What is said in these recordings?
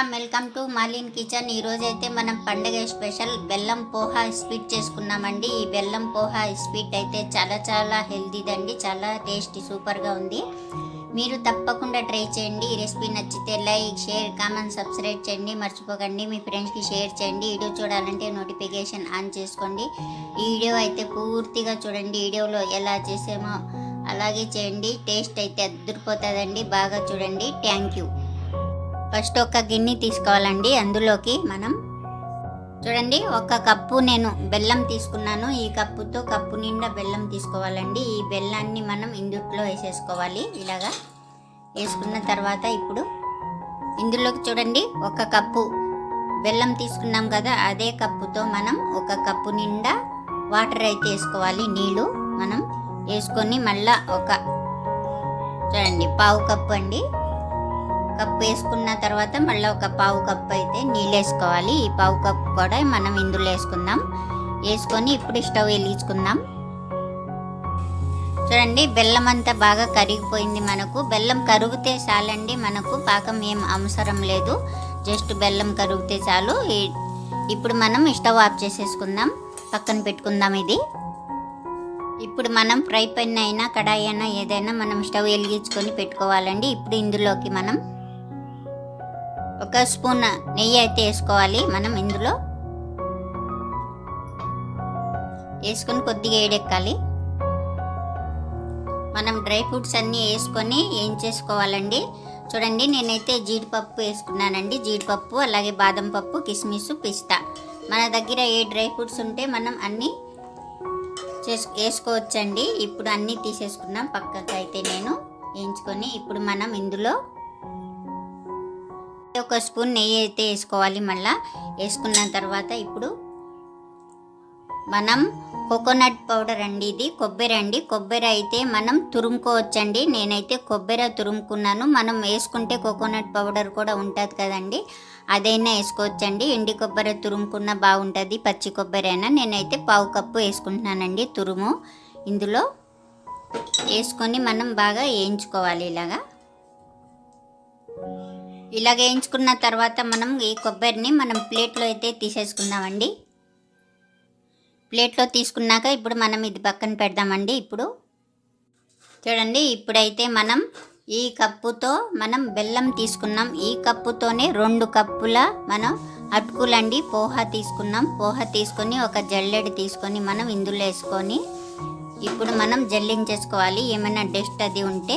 Welcome welcome to Malin kitchen. ఈరోజు అయితే మనం పండగ స్పెషల్ బెల్లం పోహా స్వీట్ చేసుకున్నామండి. ఈ బెల్లం పోహా స్వీట్ అయితే చాలా చాలా హెల్తీదండి. చాలా టేస్టీ సూపర్గా ఉంది. మీరు తప్పకుండా ట్రై చేయండి. ఈ రెసిపీ నచ్చితే లైక్ షేర్ కామెంట్ సబ్స్క్రైబ్ చేయండి. మర్చిపోకండి. మీ ఫ్రెండ్స్కి షేర్ చేయండి. వీడియో చూడాలంటే నోటిఫికేషన్ ఆన్ చేసుకోండి. ఈ వీడియో అయితే పూర్తిగా చూడండి. వీడియోలో ఎలా చేసామో అలాగే చేయండి. టేస్ట్ అయితే అద్దరిపోతుందండి. బాగా చూడండి. Thank you. ఫస్ట్ ఒక గిన్నె తీసుకోవాలండి. అందులోకి మనం చూడండి ఒక కప్పు నేను బెల్లం తీసుకున్నాను. ఈ కప్పుతో కప్పు నిండా బెల్లం తీసుకోవాలండి. ఈ బెల్లాన్ని మనం ఇందుట్లో వేసేసుకోవాలి. ఇలాగా వేసుకున్న తర్వాత ఇప్పుడు ఇందులోకి చూడండి ఒక కప్పు బెల్లం తీసుకున్నాం కదా అదే కప్పుతో మనం ఒక కప్పు నిండా వాటర్ అయితే వేసుకోవాలి. నీళ్ళు మనం వేసుకొని మళ్ళా ఒక చూడండి పావు కప్పు అండి. కప్పు వేసుకున్న తర్వాత మళ్ళీ ఒక పావు కప్పు అయితే నీళ్ళు వేసుకోవాలి. ఈ పావు కప్పు కూడా మనం ఇందులో వేసుకుందాం. వేసుకొని ఇప్పుడు స్టవ్ వెలిగించుకుందాం. చూడండి బెల్లం అంతా బాగా కరిగిపోయింది మనకు. బెల్లం కరిగితే చాలండి మనకు. పాకం ఏం అవసరం లేదు. జస్ట్ బెల్లం కరిగితే చాలు. ఇప్పుడు మనం స్టవ్ ఆఫ్ చేసేసుకుందాం. పక్కన పెట్టుకుందాం ఇది. ఇప్పుడు మనం ఫ్రై పెన్ అయినా కడాయి అయినా ఏదైనా మనం స్టవ్ వెలిగించుకొని పెట్టుకోవాలండి. ఇప్పుడు ఇందులోకి మనం ఒక స్పూన్ నెయ్యి అయితే వేసుకోవాలి మనం ఇందులో. వేసుకొని కొద్దిగా ఏడెక్కాలి మనం డ్రై ఫ్రూట్స్ అన్నీ వేసుకొని ఏం చేసుకోవాలండి? చూడండి నేనైతే జీడిపప్పు వేసుకున్నానండి. జీడిపప్పు అలాగే బాదం పప్పు కిస్మిస్ పిస్తా. మన దగ్గర ఏ డ్రై ఫ్రూట్స్ ఉంటే మనం అన్నీ చేసు వేసుకోవచ్చండి. ఇప్పుడు అన్నీ తీసేసుకున్నాం పక్కకు అయితే నేను వేయించుకొని ఇప్పుడు మనం ఇందులో ఒక స్పూన్ నెయ్యి అయితే వేసుకోవాలి మళ్ళా. వేసుకున్న తర్వాత ఇప్పుడు మనం కోకోనట్ పౌడర్ అండి ఇది కొబ్బరి అండి. కొబ్బరి అయితే మనం తురుముకోవచ్చండి. నేనైతే కొబ్బరి తురుముకున్నాను. మనం వేసుకుంటే కోకోనట్ పౌడర్ కూడా ఉంటుంది కదండి. అదైనా వేసుకోవచ్చండి. ఎండి కొబ్బరి తురుముకున్న బాగుంటుంది. పచ్చి కొబ్బరి అయినా. నేనైతే పావు కప్పు వేసుకుంటున్నానండి తురుము. ఇందులో వేసుకొని మనం బాగా వేయించుకోవాలి ఇలాగా. ఇలా వేయించుకున్న తర్వాత మనం ఈ కొబ్బరిని మనం ప్లేట్లో అయితే తీసేసుకుందామండి. ప్లేట్లో తీసుకున్నాక ఇప్పుడు మనం ఇది పక్కన పెడదామండి ఇప్పుడు. చూడండి ఇప్పుడైతే మనం ఈ కప్పుతో మనం బెల్లం తీసుకున్నాం. ఈ కప్పుతోనే రెండు కప్పుల మనం అటుకులండి పోహ తీసుకున్నాం. పోహ తీసుకొని ఒక జల్లెడి తీసుకొని మనం ఇందులో వేసుకొని ఇప్పుడు మనం జల్లించేసుకోవాలి. ఏమైనా డస్ట్ అది ఉంటే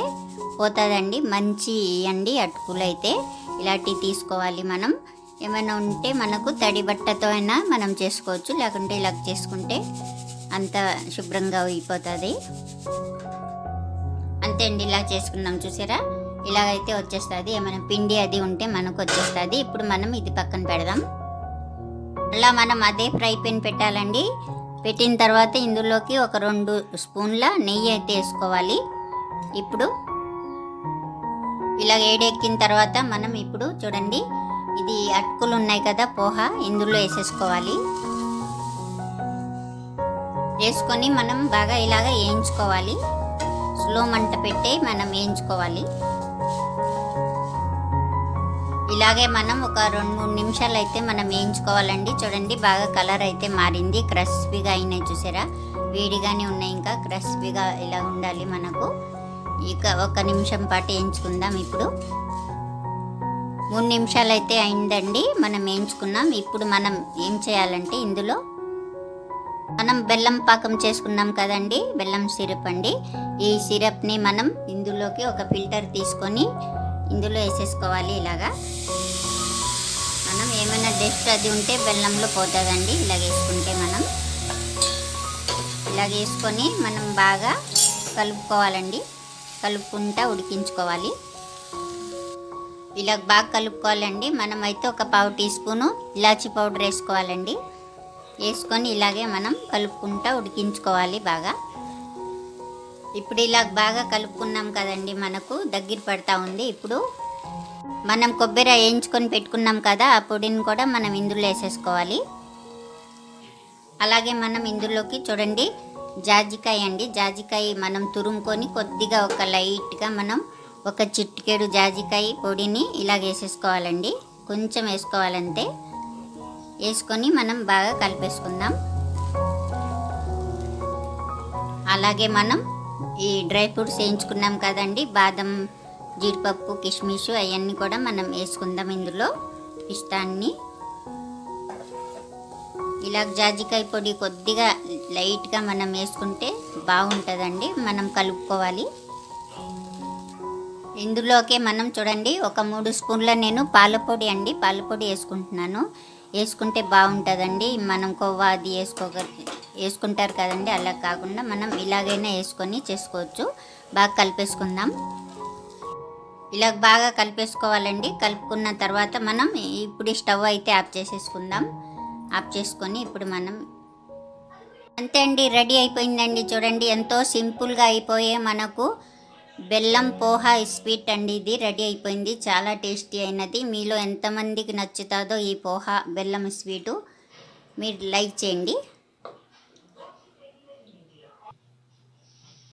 పోతుందండి. మంచి అండి అటుకులు అయితే ఇలాంటివి తీసుకోవాలి మనం. ఏమైనా ఉంటే మనకు తడి బట్టతో అయినా మనం చేసుకోవచ్చు. లేకుంటే ఇలా చేసుకుంటే అంత శుభ్రంగా అయిపోతుంది. అంతే అండి ఇలా చేసుకున్నాం చూసారా? ఇలాగైతే వచ్చేస్తుంది. ఏమైనా పిండి అది ఉంటే మనకు వచ్చేస్తుంది. ఇప్పుడు మనం ఇది పక్కన పెడదాం. అలా మనం అదే ఫ్రై పెన్ పెట్టాలండి. పెట్టిన తర్వాత ఇందులోకి ఒక రెండు స్పూన్ల నెయ్యి అయితే వేసుకోవాలి. ఇప్పుడు ఇలా ఏడెక్కిన తర్వాత మనం ఇప్పుడు చూడండి ఇది అటుకులు ఉన్నాయి కదా పోహ ఇందులో వేసేసుకోవాలి. వేసుకొని మనం బాగా ఇలాగ వేయించుకోవాలి. స్లో మంట పెట్టి మనం వేయించుకోవాలి. ఇలాగే మనం ఒక రెండు మూడు నిమిషాలు అయితే మనం వేయించుకోవాలండి. చూడండి బాగా కలర్ అయితే మారింది. క్రస్పీగా అయినాయి చూసారా? వేడిగానే ఉన్నాయి ఇంకా. క్రస్పీగా ఇలా ఉండాలి మనకు. ఇక ఒక నిమిషం పాటు వేయించుకుందాం ఇప్పుడు. మూడు నిమిషాలు అయితే అయిందండి మనం వేయించుకున్నాం ఇప్పుడు మనం ఏం చేయాలంటే ఇందులో మనం బెల్లం పాకం చేసుకున్నాం కదండి బెల్లం సిరప్ అండి. ఈ సిరప్ని మనం ఇందులోకి ఒక ఫిల్టర్ తీసుకొని ఇందులో వేసేసుకోవాలి ఇలాగా. మనం ఏమైనా డస్ట్ అది ఉంటే బెల్లంలో పోతుందండి ఇలా వేసుకుంటే మనం. ఇలా వేసుకొని మనం బాగా కలుపుకోవాలండి. కలుపుకుంటా ఉడికించుకోవాలి. ఇలా బాగా కలుపుకోవాలండి. మనం అయితే ఒక పావు టీ స్పూను ఇలాచి పౌడర్ వేసుకోవాలండి. వేసుకొని ఇలాగే మనం కలుపుకుంటా ఉడికించుకోవాలి బాగా. ఇప్పుడు ఇలా బాగా కలుపుకున్నాం కదండి మనకు దగ్గర పడతా ఉంది. ఇప్పుడు మనం కొబ్బరి వేయించుకొని పెట్టుకున్నాం కదా ఆ పొడిని కూడా మనం ఇందులో వేసేసుకోవాలి. అలాగే మనం ఇందులోకి చూడండి జాజికాయ అండి. జాజికాయ మనం తురుముకొని కొద్దిగా ఒక లైట్గా మనం ఒక చిటికెడు జాజికాయ పొడిని ఇలా వేసేసుకోవాలండి. కొంచెం వేసుకోవాలంతే వేసుకొని మనం బాగా కలిపేసుకుందాం. అలాగే మనం ఈ డ్రై ఫ్రూట్స్ వేయించుకున్నాం కదండి. బాదం జీడిపప్పు కిస్మిస్ అవన్నీ కూడా మనం వేసుకుందాం ఇందులో. పిస్తాన్ని ఇలా జాజికాయ పొడి కొద్దిగా లైట్గా మనం వేసుకుంటే బాగుంటుందండి. మనం కలుపుకోవాలి. ఇందులోకే మనం చూడండి ఒక మూడు స్పూన్ల నేను పాలపొడి అండి పాలపొడి వేసుకుంటున్నాను. వేసుకుంటే బాగుంటుందండి. మనం కొవ్వ అది వేసుకోగ వేసుకుంటారు కదండి అలా కాకుండా మనం ఇలాగైనా వేసుకొని చేసుకోవచ్చు. బాగా కలిపేసుకుందాం. ఇలా బాగా కలిపేసుకోవాలండి. కలుపుకున్న తర్వాత మనం ఇప్పుడు స్టవ్ అయితే ఆఫ్ చేసేసుకుందాం. ఆఫ్ చేసుకొని ఇప్పుడు మనం అంతే అండి రెడీ అయిపోయిందండి. చూడండి ఎంతో సింపుల్గా అయిపోయే మనకు బెల్లం పోహా స్వీట్ అండి ఇది. రెడీ అయిపోయింది. చాలా టేస్టీ అయినది. మీలో ఎంతమందికి నచ్చుతుందో ఈ పోహా బెల్లం స్వీటు మీరు లైక్ చేయండి.